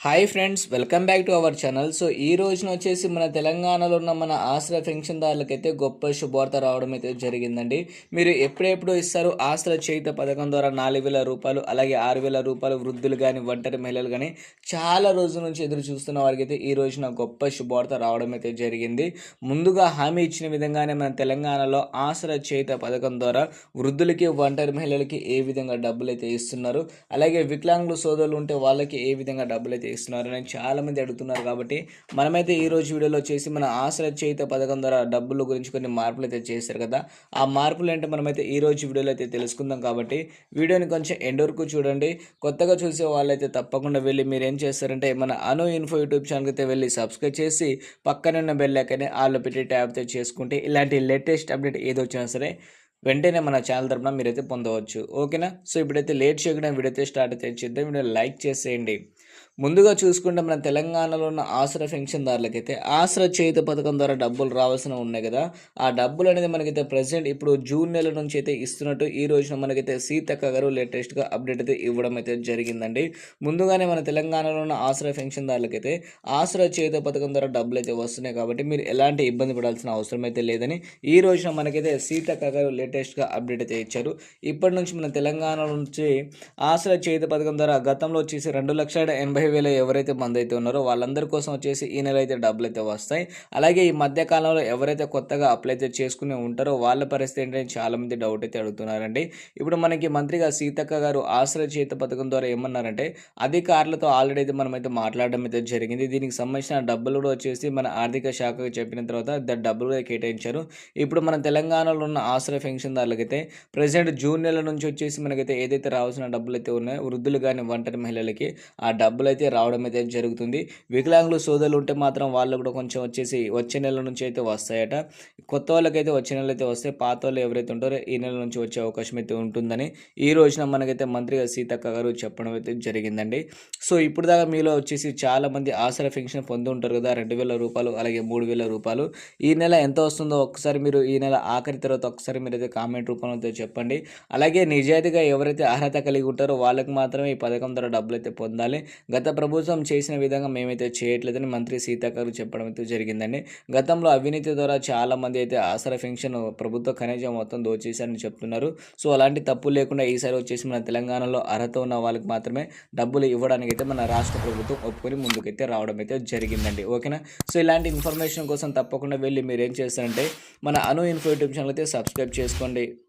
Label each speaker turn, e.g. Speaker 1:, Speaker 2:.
Speaker 1: Hi friends welcome back to our channel. So ఈ రోజున వచ్చేసి మన తెలంగాణలో ఉన్న మన ఆశ్రయ పెన్షన్దారులకైతే గొప్ప శుభవార్త రావడం అయితే జరిగిందండి. మీరు ఎప్పుడెప్పుడు ఇస్తారు ఆశ్రయ చేయుత పథకం ద్వారా నాలుగు వేల రూపాయలు అలాగే ఆరు వేల రూపాయలు వృద్ధులు కానీ ఒంటరి మహిళలు కానీ చాలా రోజుల నుంచి ఎదురు చూస్తున్న వారికి అయితే ఈ రోజున గొప్ప శుభవార్త రావడం అయితే జరిగింది. ముందుగా హామీ ఇచ్చిన విధంగానే మన తెలంగాణలో ఆశ్రయ చేయుత పథకం ద్వారా వృద్ధులకి ఒంటరి మహిళలకి ఏ విధంగా డబ్బులు అయితే ఇస్తున్నారు అలాగే వికలాంగులు సోదరులు ఉంటే వాళ్ళకి ఏ విధంగా డబ్బులు అయితే ఇస్తున్నారు అని చాలామంది అడుగుతున్నారు కాబట్టి మనమైతే ఈ రోజు వీడియోలో వచ్చేసి మన ఆశ్రయ చేయుత పథకం ద్వారా డబ్బుల గురించి కొన్ని మార్పులు అయితే చేశారు కదా. ఆ మార్పులు అంటే మనమైతే ఈ రోజు వీడియోలో అయితే తెలుసుకుందాం కాబట్టి వీడియోని కొంచెం ఎండ్ వరకు చూడండి. కొత్తగా చూసే వాళ్ళైతే తప్పకుండా వెళ్ళి మీరు ఏం చేస్తారంటే మన అను ఇన్ఫో యూట్యూబ్ ఛానల్కి అయితే వెళ్ళి సబ్స్క్రైబ్ చేసి పక్కన ఉన్న బెల్ ఐకాన్ని ఆల్లో పెట్టి ట్యాబ్ అయితే చేసుకుంటే ఇలాంటి లేటెస్ట్ అప్డేట్ ఏది వచ్చినా సరే వెంటనే మన ఛానల్ తరపున మీరైతే పొందవచ్చు. ఓకేనా? సో ఇప్పుడైతే లేట్ చేయకుండా వీడియో అయితే స్టార్ట్ అయితే చేద్దాం. వీడియో లైక్ చేసేయండి. ముందుగా చూసుకుంటే మన తెలంగాణలో ఉన్న ఆసరా పెన్షన్దారులకైతే ఆసరా చేతి పథకం ద్వారా డబ్బులు రావాల్సిన ఉన్నాయి కదా. ఆ డబ్బులు అనేది మనకైతే ప్రజెంట్ ఇప్పుడు జూన్ నెల నుంచి అయితే ఇస్తున్నట్టు ఈ రోజున మనకైతే సీతక్క గారు లేటెస్ట్గా అప్డేట్ అయితే ఇవ్వడం అయితే జరిగిందండి. ముందుగానే మన తెలంగాణలో ఉన్న ఆసరా పెన్షన్దారులకైతే ఆసరా చేతి పథకం ద్వారా డబ్బులు అయితే వస్తున్నాయి కాబట్టి మీరు ఎలాంటి ఇబ్బంది పడాల్సిన అవసరం అయితే లేదని ఈ రోజున మనకైతే సీతక్క గారు లేటెస్ట్గా అప్డేట్ అయితే ఇచ్చారు. ఇప్పటి నుంచి మన తెలంగాణ నుంచి ఆసరా చేతి పథకం ద్వారా గతంలో వచ్చేసి రెండు లక్షల ఎనభై వేల ఎవరైతే మంది అయితే ఉన్నారో వాళ్ళందరి కోసం వచ్చేసి ఈ నెల అయితే డబ్బులు అయితే వస్తాయి. అలాగే ఈ మధ్య కాలంలో ఎవరైతే కొత్తగా అప్లై అయితే చేసుకుని ఉంటారో వాళ్ళ పరిస్థితి ఏంటంటే చాలామంది డౌట్ అయితే అడుగుతున్నారండి. ఇప్పుడు మనకి మంత్రిగా సీతక్క గారు ఆశ్రయ చేత పథకం ద్వారా ఏమన్నారంటే అధికారులతో ఆల్రెడీ అయితే మనమైతే మాట్లాడడం అయితే జరిగింది. దీనికి సంబంధించిన డబ్బులు కూడా వచ్చేసి మన ఆర్థిక శాఖకు చెప్పిన తర్వాత డబ్బులు కూడా కేటాయించారు. ఇప్పుడు మన తెలంగాణలో ఉన్న ఆశ్రయ పెన్షన్దారులకైతే ప్రజెంట్ జూన్ నెల నుంచి వచ్చేసి మనకైతే ఏదైతే రావాల్సిన డబ్బులు అయితే ఉన్నాయో వృద్ధులు కానీ ఒంటరి మహిళలకి ఆ డబ్బులు అయితే రావడం అయితే జరుగుతుంది. వికలాంగులు సోదరులు ఉంటే మాత్రం వాళ్ళు కూడా కొంచెం వచ్చేసి వచ్చే నెల నుంచి అయితే వస్తాయట. కొత్త వాళ్ళకైతే వచ్చే నెల అయితే వస్తే పాత వాళ్ళు ఎవరైతే ఉంటారో ఈ నెల నుంచి వచ్చే అవకాశం అయితే ఉంటుందని ఈ రోజున మనకైతే మంత్రిగా సీతక్క గారు చెప్పడం అయితే జరిగిందండి. సో ఇప్పుడు దాకా మీలో వచ్చేసి చాలా మంది ఆసరా పెన్షన్ పొంది ఉంటారు కదా రెండు వేల రూపాయలు అలాగే మూడు వేల రూపాయలు. ఈ నెల ఎంత వస్తుందో ఒకసారి మీరు ఈ నెల ఆఖరి తర్వాత ఒకసారి మీరు అయితే కామెంట్ రూపంలో చెప్పండి. అలాగే నిజాయితీగా ఎవరైతే అర్హత కలిగి ఉంటారో వాళ్ళకి మాత్రమే ఈ పథకం ద్వారా డబ్బులు అయితే పొందాలి. గత గత ప్రభుత్వం చేసిన విధంగా మేమైతే చేయట్లేదని మంత్రి సీతాకర్ చెప్పడం అయితే జరిగిందండి. గతంలో అవినీతి ద్వారా చాలా మంది అయితే ఆసరా పెన్షన్ ప్రభుత్వ ఖనిజం మొత్తం దోచేశారని చెప్తున్నారు. సో అలాంటి తప్పు లేకుండా ఈసారి వచ్చేసి మన తెలంగాణలో అర్హత ఉన్న వాళ్ళకి మాత్రమే డబ్బులు ఇవ్వడానికి అయితే మన రాష్ట్ర ప్రభుత్వం ఒప్పుకొని ముందుకైతే రావడం అయితే జరిగిందండి. ఓకేనా? సో ఇలాంటి ఇన్ఫర్మేషన్ కోసం తప్పకుండా వెళ్ళి మీరు ఏం చేస్తారంటే మన అను ఇన్ఫో యూట్యూబ్ ఛానల్ అయితే సబ్స్క్రైబ్ చేసుకోండి.